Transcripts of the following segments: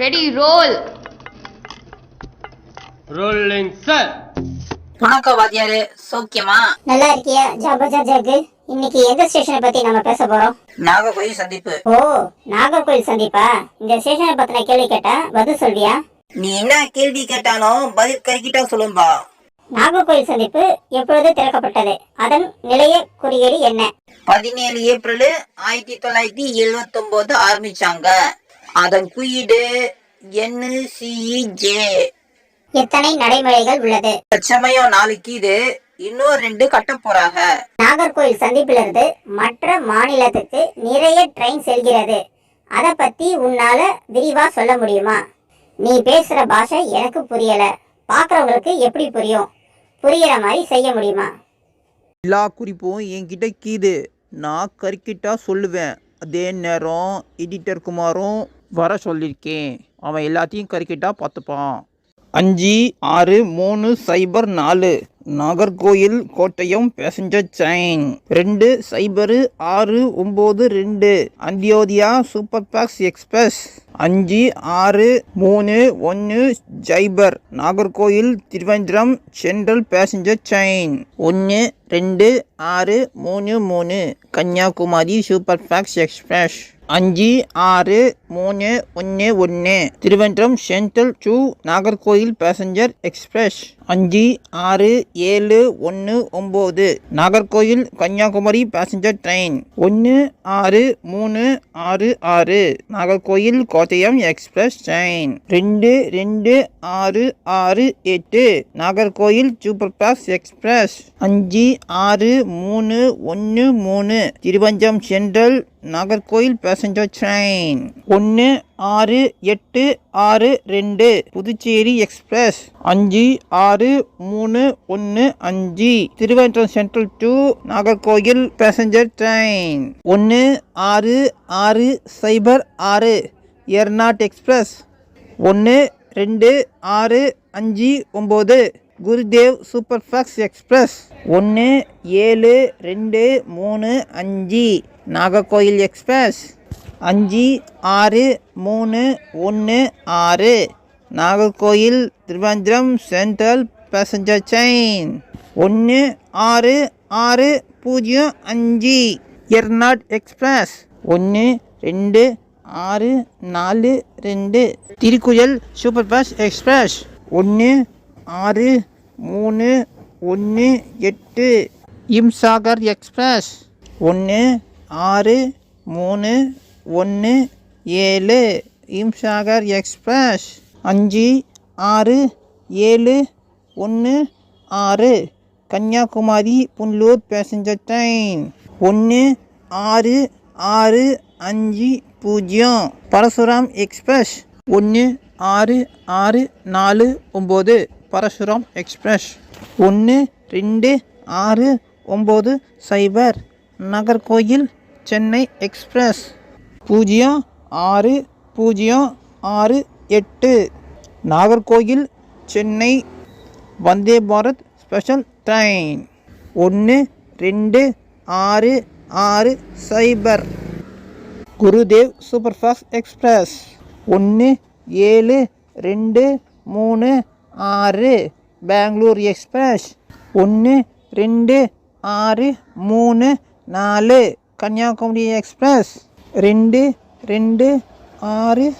Ready role rolling sir வணக்கம் வாத்தியாரு. சௌக்கியமா? நல்லா இருக்கியா ஜாபஜா ஜாகு இன்னைக்கு எந்த ஸ்டேஷனை பத்தி நம்ம பேச போறோம்? நாகர்கோயில் சந்திப்பு. ஓ நாகர்கோயில் சந்திப்பா? இந்த ஸ்டேஷனை பத்தின கேள்வி கேட்டா பதில் சொல்வியா? நீ என்ன கேள்வி கேட்டாலும் பதில் கருக்கிட்டா சொல்லும்பா. நாகர்கோயில் சந்திப்பு எப்பொழுது திறக்கப்பட்டது? அதன் நிலைய குறியீடு என்ன? பதினேழு ஏப்ரல் ஆயிரத்தி தொள்ளாயிரத்தி எழுவத்தி ஒன்பது ஆரம்பிச்சாங்க. அதன் குறியீடு என்சிஇஜே எத்தனை நடைமுறைகள் உள்ளது? தற்சமயம் நாளைக்கு இது இன்னும் ரெண்டு கட்ட போறாங்க. நாகர்கோயில் சந்திப்பிலிருந்து மற்ற மாநிலத்துக்கு நிறைய ட்ரெயின் செல்கிறது. அத பத்தி உன்னால விரிவா சொல்ல முடியுமா? நீ பேசுற பாஷை எனக்கு புரியல. பாக்குறவங்களுக்கு எப்படி புரியும்? புரியற மாதிரி செய்ய முடியுமா? எல்லா குறிப்பும் என்கிட்ட கீது. நான் கறிக்கிட்டா சொல்லுவேன். அதே நேரம் எடிட்டர் குமாரும் வர சொல்லியிருக்கேன். அவன் எல்லாத்தையும் கறிக்கிட்டா பார்த்துப்பான். அஞ்சு ஆறு மூணு சைபர் நாலு. நாகர்கோயில் கோட்டயம் பேசஞ்சர் செயின் ரெண்டு சைபரு ஆறு ஒம்பது ரெண்டு. அந்தியோதயா சூப்பர் பேக்ஸ் எக்ஸ்பிரஸ் அஞ்சு ஆறு மூணு ஒன்று ஜைபர். Nagercoil Thiruvananthapuram central passenger train ஒன்று ரெண்டு ஆறு மூணு மூணு. கன்னியாகுமரி சூப்பர் பேக்ஸ் எக்ஸ்பிரஸ் அஞ்சு ஆறு மூணு ஒன்று ஒன்று Thiruvananthapuram central to Nagercoil passenger express. அஞ்சு ஆறு ஏழு ஒன்று ஒம்பது. Nagercoil Kanyakumari passenger train. ஒன்று ஆறு மூணு ஆறு ஆறு. Nagercoil Kottayam express train. ரெண்டு ரெண்டு ஆறு ஆறு எட்டு. Nagercoil super fast express. அஞ்சு ஆறு மூணு ஒன்று மூணு. Thiruvananthapuram central Nagercoil passenger train. ஒன்று ஒன்று ஆறு எட்டு ஆறு ரெண்டு புதுச்சேரி எக்ஸ்பிரஸ். அஞ்சு ஆறு மூணு ஒன்று அஞ்சு. Thiruvananthapuram central to Nagercoil passenger train ஒன்று ஆறு ஆறு சைபர் ஆறு எர்நாட் எக்ஸ்பிரஸ். ஒன்று ரெண்டு ஆறு அஞ்சு ஒம்பது குருதேவ் சூப்பர் ஃபாக்ஸ் எக்ஸ்பிரஸ். ஒன்று ஏழு ரெண்டு மூணு அஞ்சு நாகர்கோயில் எக்ஸ்பிரஸ். அஞ்சு ஆறு மூணு ஒன்று ஆறு. நாகர்கோயில் திருவனந்தபுரம் சென்ட்ரல் பேசஞ்சர் செயின். ஒன்று ஆறு ஆறு பூஜ்ஜியம் அஞ்சு. எர்நாட் எக்ஸ்பிரஸ். ஒன்று ரெண்டு ஆறு நாலு ரெண்டு. Thirukkural super fast express. ஒன்று ஆறு மூணு ஒன்று எட்டு. இம்சாகர் எக்ஸ்பிரஸ். ஒன்று ஆறு மூணு ஒன்று ஏழு இம்சாகர் எக்ஸ்பிரஸ். அஞ்சு ஆறு ஏழு ஒன்று ஆறு. கன்னியாகுமரி புன்லூர் பேசஞ்சர் ட்ரெயின் ஒன்று ஆறு ஆறு அஞ்சு பூஜ்ஜியம். பரசுராம் எக்ஸ்பிரஸ். ஒன்று ஆறு ஆறு நாலு ஒம்பது. பரசுராம் எக்ஸ்பிரஸ். ஒன்று ரெண்டு ஆறு ஒம்பது சைபர். நகர்கோயில் சென்னை எக்ஸ்பிரஸ். பூஜ்ஜியம் ஆறு பூஜ்ஜியம் ஆறு எட்டு. Nagercoil Chennai. Vande Bharat special train. ஒன்று ரெண்டு ஆறு ஆறு சைபர். Gurudev super fast express. ஒன்று ஏழு ரெண்டு மூணு ஆறு பெங்களூர் எக்ஸ்பிரஸ். ஒன்று ரெண்டு ஆறு மூணு நாலு கன்னியாகுமரி எக்ஸ்பிரஸ். ரெண்டு ரெண்டு ஆறு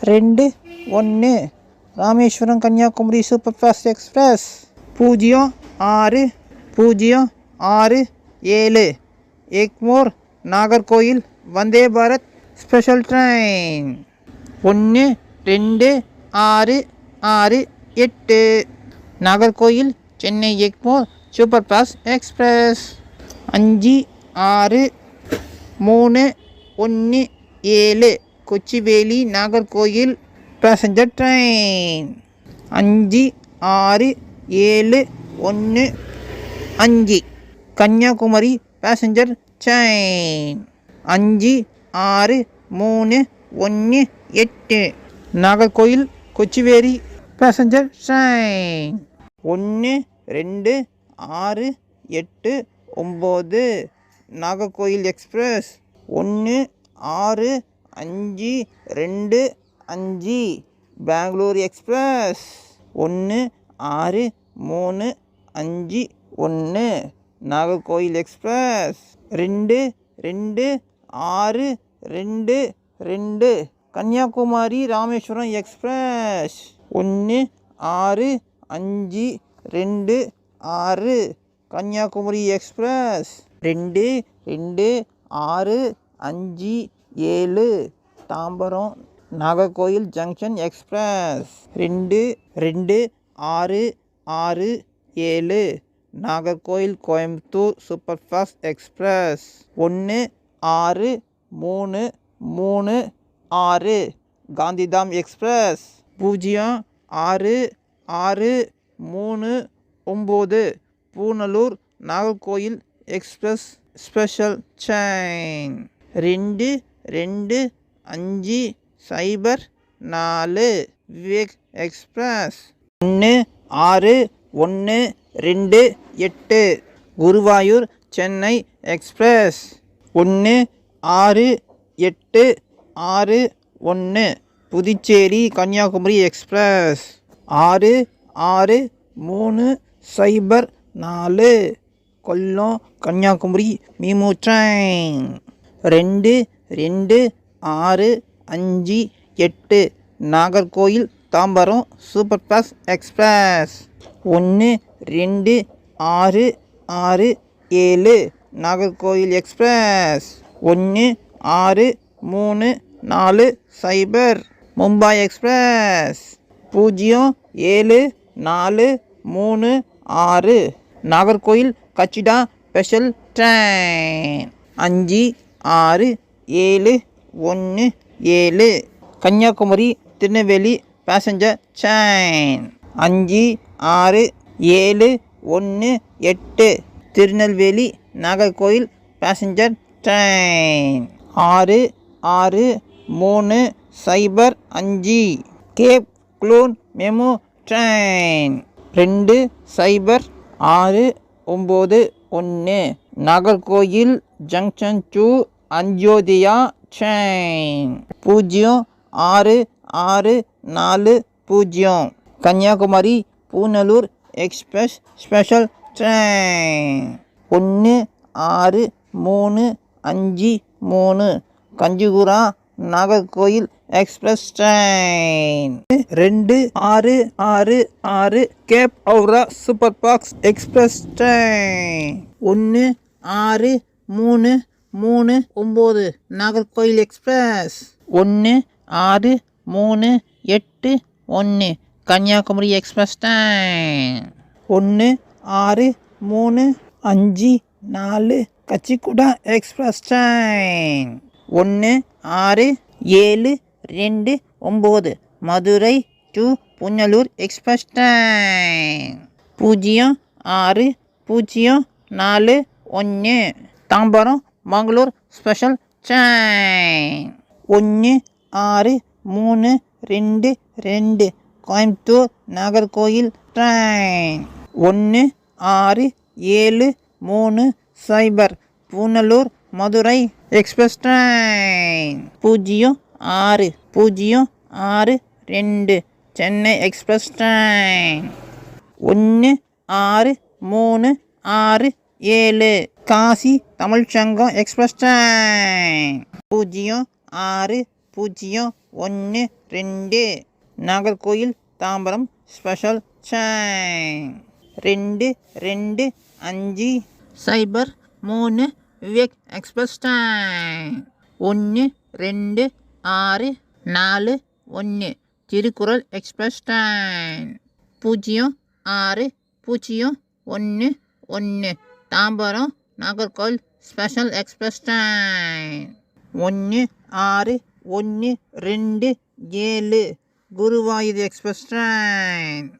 ரெண்டு ஒன்று. Rameswaram Kanyakumari super fast express. பூஜ்ஜியம் ஆறு பூஜ்ஜியம் ஆறு ஏழு. Egmore Nagercoil Vande Bharat special train. ஒன்று ரெண்டு ஆறு ஆறு எட்டு. Nagercoil Chennai Egmore super fast express. அஞ்சு ஆறு மூணு ஒன்று ஏழு கொச்சிவேலி நாகர்கோயில் பேசஞ்சர் ட்ரெயின் அஞ்சு ஆறு ஏழு ஒன்று அஞ்சு. கன்னியாகுமரி பேசஞ்சர் ட்ரெயின் அஞ்சு ஆறு மூணு ஒன்று எட்டு. நாகர்கோயில் கொச்சிவேரி பேசஞ்சர் ட்ரெயின் ஒன்று ரெண்டு ஆறு எட்டு ஒம்பது. நாகர்கோயில் எக்ஸ்பிரஸ் ஒன்று ஆறு அஞ்சு ரெண்டு அஞ்சு. பெங்களூர் எக்ஸ்பிரஸ். ஒன்று ஆறு மூணு அஞ்சு ஒன்று. நாகர்கோயில் எக்ஸ்பிரஸ். ரெண்டு ரெண்டு ஆறு ரெண்டு ரெண்டு. கன்னியாகுமரி ராமேஸ்வரம் எக்ஸ்பிரஸ். ஒன்று ஆறு அஞ்சு ரெண்டு ஆறு. கன்னியாகுமரி எக்ஸ்பிரஸ். ரெண்டு ரெண்டு ஆறு அஞ்சு ஏழு தாம்பரம் நாகர்கோயில் ஜங்ஷன் எக்ஸ்பிரஸ். ரெண்டு ரெண்டு ஆறு ஆறு ஏழு Nagercoil Coimbatore super fast express. ஒன்று ஆறு மூணு மூணு ஆறு காந்திதாம் எக்ஸ்பிரஸ். பூஜ்ஜியம் ஆறு ஆறு மூணு ஒம்பது பூனலூர் நாகர்கோயில் எக்ஸ்பிரஸ். ஸ்பெஷல் செயின் ரெண்டு ரெண்டு அஞ்சு சைபர் நாலு. விவேக் எக்ஸ்பிரஸ் ஒன்று ஆறு ஒன்று ரெண்டு எட்டு. குருவாயூர் சென்னை எக்ஸ்பிரஸ் ஒன்று ஆறு எட்டு ஆறு ஒன்று புதுச்சேரி கன்னியாகுமரி எக்ஸ்பிரஸ் ஆறு ஆறு மூணு சைபர் நாலு. கொல்லம் கன்னியாகுமரி மீமு ட்ரெயின் ரெண்டு ரெண்டு ஆறு அஞ்சு எட்டு Nagercoil Tambaram super fast express. ஒன்று ரெண்டு ஆறு ஆறு ஏழு நாகர்கோயில் எக்ஸ்பிரஸ். ஒன்று ஆறு மூணு நாலு சைபர் மும்பை எக்ஸ்பிரஸ். பூஜ்ஜியம் ஏழு நாலு மூணு ஆறு நாகர்கோயில் கச்சிடா ஸ்பெஷல் ட்ரெயின். அஞ்சு ஆறு ஏழு ஒன்று ஏழு. கன்னியாகுமரி திருநெல்வேலி பேசஞ்சர் ட்ரெயின் அஞ்சு ஆறு ஏழு ஒன்று எட்டு. திருநெல்வேலி நாகர்கோயில் பேசஞ்சர் ட்ரெயின் ஆறு ஆறு மூணு சைபர் அஞ்சு. கேப் க்ளூன் மெமோ ட்ரெயின் ரெண்டு சைபர் ஆறு ஒம்பது ஒன்று Nagercoil junction to Antyodaya train பூஜ்ஜியம் ஆறு ஆறு நாலு பூஜ்ஜியம். Kanyakumari Punalur express special train. ஒன்று ஆறு மூணு அஞ்சு மூணு. Kacheguda Nagercoil express train. ரெண்டு ஆறு ஆறு ஆறு gap Howrah super box express train. ஒன்று ஆறு மூணு மூணு ஒம்பது நாகர்கோயில் எக்ஸ்பிரஸ். ஒன்று ஆறு மூணு எட்டு ஒன்று கன்னியாகுமரி எக்ஸ்பிரஸ் ட்ரெயின். ஒன்று ஆறு மூணு அஞ்சு நாலு கச்சிக்குடா எக்ஸ்பிரஸ் ட்ரெயின். ஒன்று ஆறு ஏழு ரெண்டு ஒம்பது. Madurai to Punalur express train. பூஜ்ஜியம் ஆறு பூஜ்ஜியம் நாலு ஒன்று. Tambaram Mangalore special train. ஒன்று ஆறு மூணு ரெண்டு ரெண்டு. கோயம்புத்தூர் நாகர்கோயில் ட்ரெயின். ஒன்று ஆறு ஏழு மூணு சைபர். பூனலூர் மதுரை. எக்ஸ்பிரஸ் ட்ரெயின் பூஜ்ஜியம் ஆறு பூஜ்ஜியம் ஆறு ரெண்டு. சென்னை எக்ஸ்பிரஸ் ட்ரெயின் ஒன்று ஆறு மூணு ஆறு ஏழு. காசி தமிழ் சங்கம் எக்ஸ்பிரஸ் ட்ரெயின் பூஜ்ஜியம் ஆறு பூஜ்ஜியம் ஒன்று ரெண்டு. நாகர்கோயில் தாம்பரம் ஸ்பெஷல் ட்ரெயின் ரெண்டு ரெண்டு அஞ்சு. சைபர் மூணு விவேக் எக்ஸ்பிரஸ் டைம். ஒன்று ரெண்டு ஆறு நாலு ஒன்று திருக்குறள் எக்ஸ்பிரஸ் டைம். பூஜ்ஜியம் ஆறு பூஜ்ஜியம் ஒன்று ஒன்று Tambaram Nagercoil special express time. ஒன்று ஆறு ஒன்று ரெண்டு ஏழு. குருவாயூர் எக்ஸ்பிரஸ் ட்ரெயின்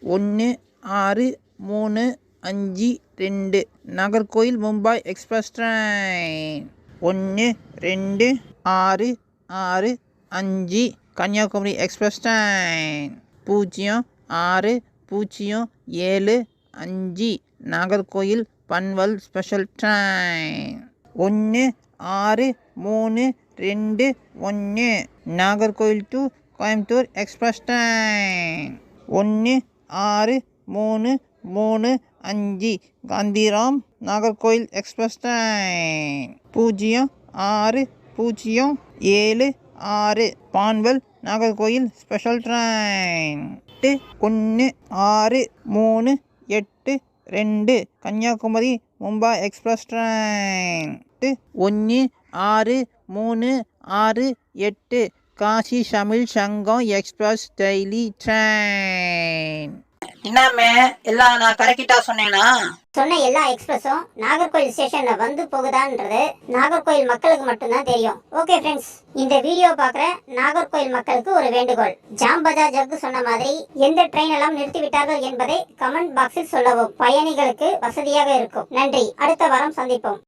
ஒன்று ஆறு மூணு அஞ்சு ரெண்டு. Nagercoil Mumbai express train. ஒன்று ரெண்டு ஆறு ஆறு அஞ்சு கன்னியாகுமரி எக்ஸ்பிரஸ் ட்ரெயின். பூஜ்ஜியம் ஆறு பூஜ்ஜியம் ஏழு அஞ்சு நாகர்கோயில் பன்வல் ஸ்பெஷல் ட்ரெயின். ஒன்று ஆறு மூணு ரெண்டு ஒன்று Nagercoil to Coimbatore express train. ஒன்று ஆறு மூணு மூணு அஞ்சு. Gandhidham Nagercoil express train. பூஜ்ஜியம் ஆறு பூஜ்ஜியம் ஏழு ஆறு. Panvel Nagercoil special train. எட்டு ஒன்று ஆறு மூணு எட்டு ரெண்டு. Kanyakumari Mumbai express train. எட்டு ஒன்று ஆறு மூணு ஆறு எட்டு. காசி தமிழ் சங்கம் எக்ஸ்பிரஸ் டெய்லி ட்ரெயின். என்னமே? எல்லாம் நான் கரெக்டா சொன்னேனா? சொன்ன எல்லா எக்ஸ்பிரஸும் நாகர்கோயில் ஸ்டேஷன்ல வந்து போகுதான்றது நாகர்கோயில் மக்களுக்கு மட்டும்தான் தெரியும். ஓகே ஃப்ரெண்ட்ஸ் இந்த வீடியோ பார்க்குற நாகர்கோயில் மக்களுக்கு ஒரு வேண்டுகோள். ஜாம் பஜார் ஜக்கு சொன்ன மாதிரி எந்த ட்ரெயின் எல்லாம் நிறுத்தி விட்டார்கள் என்பதை கமெண்ட் பாக்ஸில் சொல்லவும். பயணிகளுக்கு வசதியாக இருக்கும். நன்றி. அடுத்த வாரம் சந்திப்போம்.